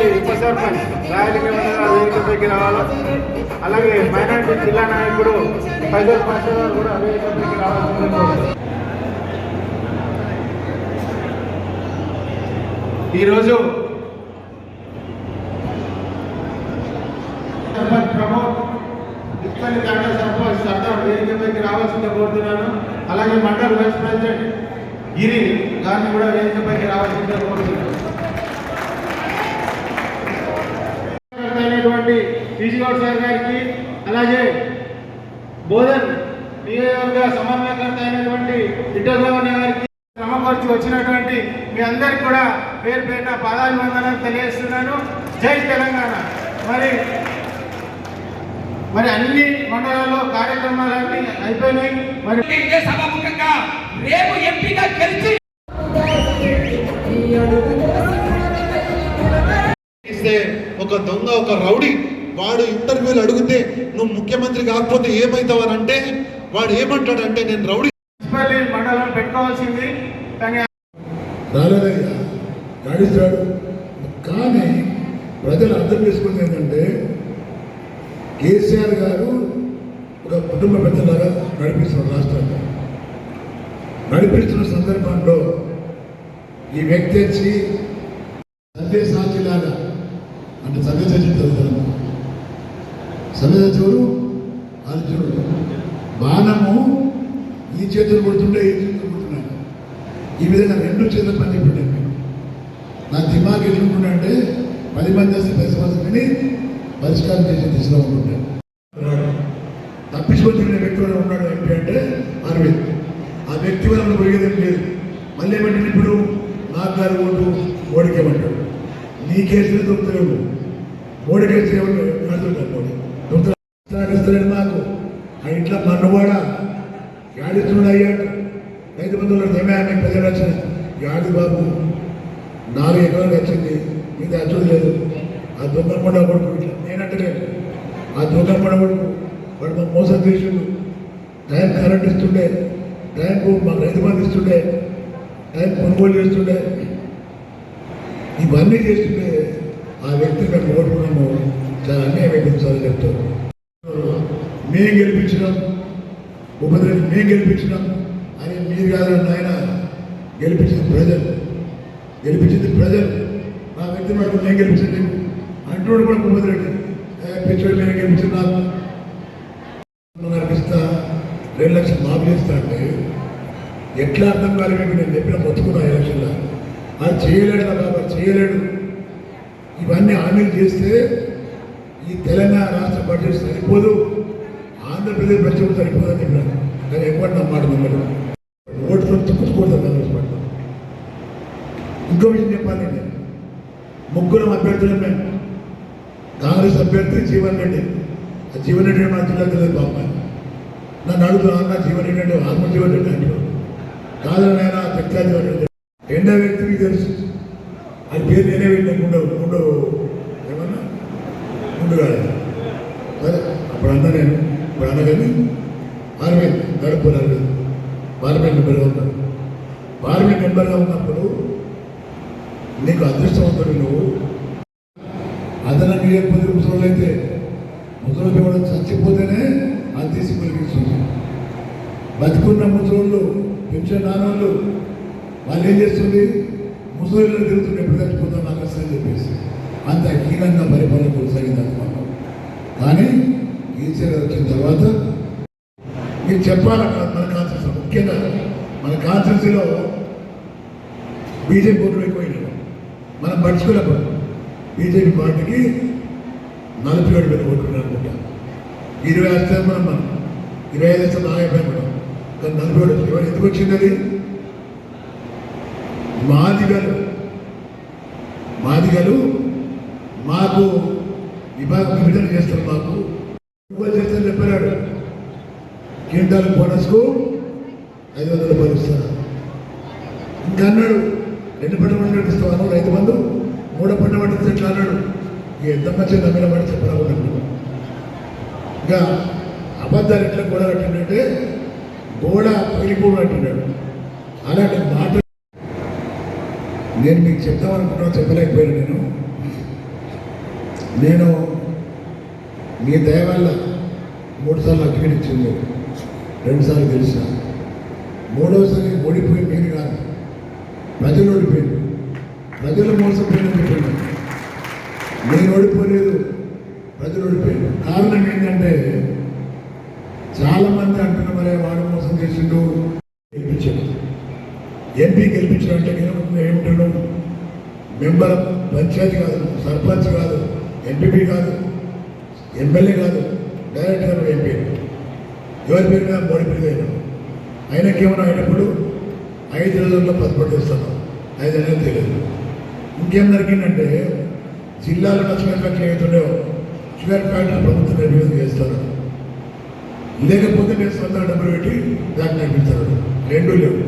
ఎంట్రాస్పల్లి ఉప సర్పంచ్ రాయలింగ వేదికపైకి రావాలి. అలాగే మైనార్టీ జిల్లా నాయకుడు ఫైజల్ పాషా గారు కూడా వేదికపైకి రావాల్సింది. కోరుతున్నాను. ఈరోజు సర్పంచ్ ప్రమోద్ ఇక్కడి తండ సర్పంచ్ సర్దార్ వేదికపైకి రావాల్సిందే కోరుతున్నాను. అలాగే మండల్ వైస్ ప్రెసిడెంట్ గిరి గారిని కూడా వేదికపైకి రావాల్సిందే కోరుతున్నాను. టీజీగౌడ్ సార్ గారికి అలాగే బోధన్ నియోజకవర్గ సమన్వయకర్త అయినటువంటి ఇటోగవన్ గారికి శ్రమపరిచి వచ్చినటువంటి మీ అందరికి కూడా పేరు పేరున పాదాభివందనాలు తెలియజేస్తున్నాను. జై తెలంగాణ. మరి మరి అన్ని మండలాల్లో కార్యక్రమాలన్నీ అయిపోయినాయి. మరి సభాముఖంగా రేపు ఎంపీగా గెలిచి ఇస్తే ఒక దొంగ ఒక రౌడీ వాడు ఇంటర్వ్యూలు అడిగితే నువ్వు ముఖ్యమంత్రి కాకపోతే ఏమవుతావు అని అంటే వాడు ఏమంటాడంటే నేను రౌడీ మండలం పెట్టుకోవాల్సింది. కానీ రాలేదయ్యా గాడిస్తాడు. కానీ ప్రజలు అర్థం చేసుకుంది ఏంటంటే కేసీఆర్ గారు ఒక కుటుంబ పెద్దలాగా నడిపిస్తున్నారు రాష్ట్రాన్ని. నడిపిస్తున్న సందర్భంలో ఈ వ్యక్తి వచ్చి సభ్య సాక్షిలాగా అంటే సభ్య సచివుడు చదివే చూడు అది చూడు బాణము ఈ చేతులు కొడుతుంటే ఈ చేతులు కొడుతున్నాడు. ఈ విధంగా రెండు చేతులు పని చెప్పండి నా దిమాగ్ అంటే పది మంది వస్తే పది మంది విని పరిష్కారం చేసే దిశలో ఉంటుంటాడు. తప్పించుకొని వ్యక్తి వల్ల ఉన్నాడు ఎంపీ అంటే అరవింద్ ఆ వ్యక్తి వల్ల పోయేదేం లేదు. మళ్ళీ ఏమంటే ఇప్పుడు? నాకు గారు ఓటు ఓడికేమంటాడు. నీ కేసులు దొరుకుతలేవు. మోడీ కేసులు నడుతుంటాడు మోడీ దొరుకుతాడు మాకు. ఆ ఇంట్లో మన్నువాడ యాడిస్తున్నాడు అయ్యాడు. రైతు బంధువులు ఏమే ప్రజలు వచ్చిన యాడి బాబు నాలుగు ఎకరాలు వచ్చింది. ఇది అచ్చుడు లేదు. ఆ దొంగ కూడా కొడుకు ఇట్లా నేనంటలేదు ఆ దొంగ కూడా కొడుకు వాడు మాకు మోసం చేసిండు. టైం కరెంట్ ఇస్తుండే. టైంకు మాకు రైతు బంధు ఇస్తుండే. టైం కొనుగోలు చేస్తుండే. ఇవన్నీ చేస్తుండే. ఆ వ్యక్తి మేము ఓటుకున్నాము చాలా అన్యాయం అయిపోయింది సార్ చెప్తారు. మేము గెలిపించినాం ఉపద్రవి మేము గెలిపించినాం అని మీరు కాదు ఆయన గెలిపించింది ప్రజలు. గెలిపించింది ప్రజలు. నా వ్యక్తి మాకు నేను గెలిపించండి అంటున్నాడు కూడా ఉపద్రెడ్డి పిచ్చోడు నేను గెలిపించిన నాకు నడిపిస్తా రెండు లక్షలు మాఫీ చేస్తా అంటే ఎట్లా అర్థం కాలేదు నేను చెప్పిన మొత్తుకున్నా ఎలక్షన్లో. అది చేయలేడు బాబా చేయలేడు. ఇవన్నీ హామీలు చేస్తే ఈ తెలంగాణ రాష్ట్ర బడ్జెట్ సరిపోదు. ఆంధ్రప్రదేశ్ బడ్జెట్ సరిపోదని అని చెప్పినాను కానీ ఎక్కువ నా మాట నమ్మడం ఓటుతో తుక్కుతుకూడదు కాంగ్రెస్ పార్టీ. ఇంకో విషయం చెప్పాలండి ముగ్గురం అభ్యర్థులు మేము కాంగ్రెస్ అభ్యర్థి జీవన్ రెడ్డి. ఆ జీవన్ రెడ్డి మా జిల్లా తెలియదు బాబా. నన్ను అడుగుతున్నా అన్న జీవన్ రెడ్డి అంటే ఆత్మ జీవన్ రెడ్డి అంటే కాదనైనా ఆయన జీవన్ రెడ్డి. రెండో వ్యక్తికి తెలుసు. అది పేరు నేనే పెట్టిన ముందు ముందు ఏమన్నా? ముందు కాదు. సరే అప్పుడు అన్న నేను ఇప్పుడు అన్నగాని పార్లమెంట్ గడుపు అరవింద్. పార్లమెంట్ మెంబర్గా ఉన్నారు. పార్లమెంట్ మెంబర్గా ఉన్నప్పుడు నీకు అదృష్టవంతుడు నువ్వు. అదనంగా పది ముసలు అయితే ముసలు కూడా చచ్చిపోతేనే అది తీసి పిలిపించింది బతుకున్న ముసలోళ్ళు పెన్షన్ నానోళ్ళు వాళ్ళు ఏం చేస్తుంది? ముసలిలో తిరుగుతుంటే ఎప్పుడు చచ్చిపోతాం? నాకు అని చెప్పేసి. అంత హీనంగా పరిపాలన కొనసాగింది అనుకున్నాం కానీ ఈసీఆర్ వచ్చిన తర్వాత మీరు చెప్పాలి మన కాన్స్టిట్యూన్సీ ముఖ్యంగా మన కాన్స్టిట్యూన్సీలో బీజేపీ ఓట్లు ఎక్కువైనాయి మనం పడుచుకున్నప్పుడు బీజేపీ పార్టీకి నలభై ఏడు వేల ఓట్లు ఉన్నాయి అనుకుంటా ఇరవై వస్తే మనం మనం. ఇరవై ఐదు వస్తే నాయకులు అయిపోయినాం కానీ నలభై ఏడు ఎవరు ఎందుకు వచ్చింది అది మాదిగలు మాదిగలు మాకు విభాగం విభజన చేస్తారు మాకు. విభజన చేస్తారని చెప్పాడు క్వింటాల్ బోనస్కు ఐదు వందలు రూపాయలు ఇంకా అన్నాడు రెండు పంట పంటలు రైతు బంధు మూడో పంట పండిస్తే ఎట్లా? అన్నాడు ఇక ఎంత మంచిగా నమ్మిన పడి చెప్పరాకుండా ఇంకా అబద్ధాలు ఎట్లా గోడ కట్టిందంటే గోడ పగిలిపోడు అంటున్నాడు. అలాంటి మాట నేను మీకు చెప్తామనుకున్నా చెప్పలేకపోయాను నేను. నేను మీ దయ వల్ల మూడు సార్లు అగ్గిపెట్టి ఇచ్చింది. రెండు గెలిచిన. మూడోసారి ఓడిపోయి నేను కాదు. ప్రజలు ఓడిపోయింది. ప్రజలు మోసపోయిందని నేను ఓడిపోలేదు ప్రజలు ఓడిపోయింది. కారణం ఏంటంటే చాలామంది అంటున్న మరే వాడు మోసం చేసిండు. గెలిపించాడు. ఎంపీ గెలిపించడం అంటే నేను ఏమిటాడు మెంబర్ పంచాయతీ కాదు సర్పంచ్ కాదు ఎంపీపీ కాదు ఎమ్మెల్యే కాదు డైరెక్టర్ ఎంపీ. ఎవరి పేరు మీద మోడీ పేరు అయినా ఆయనకేమైనా అయినప్పుడు ఐదు రోజుల్లో పదకొండు చేస్తాను ఐదు అనేది తెలియదు. ఇంకేం జరిగిందంటే జిల్లాలో షుగర్ ఫ్యాక్టరీ అవుతుండేవో షుగర్ ఫ్యాక్టరీ ప్రభుత్వం నిర్వహణ చేస్తారు. లేకపోతే నేను సొంత డబ్బులు పెట్టి దాన్ని నడిపిస్తారు రెండు లేవు.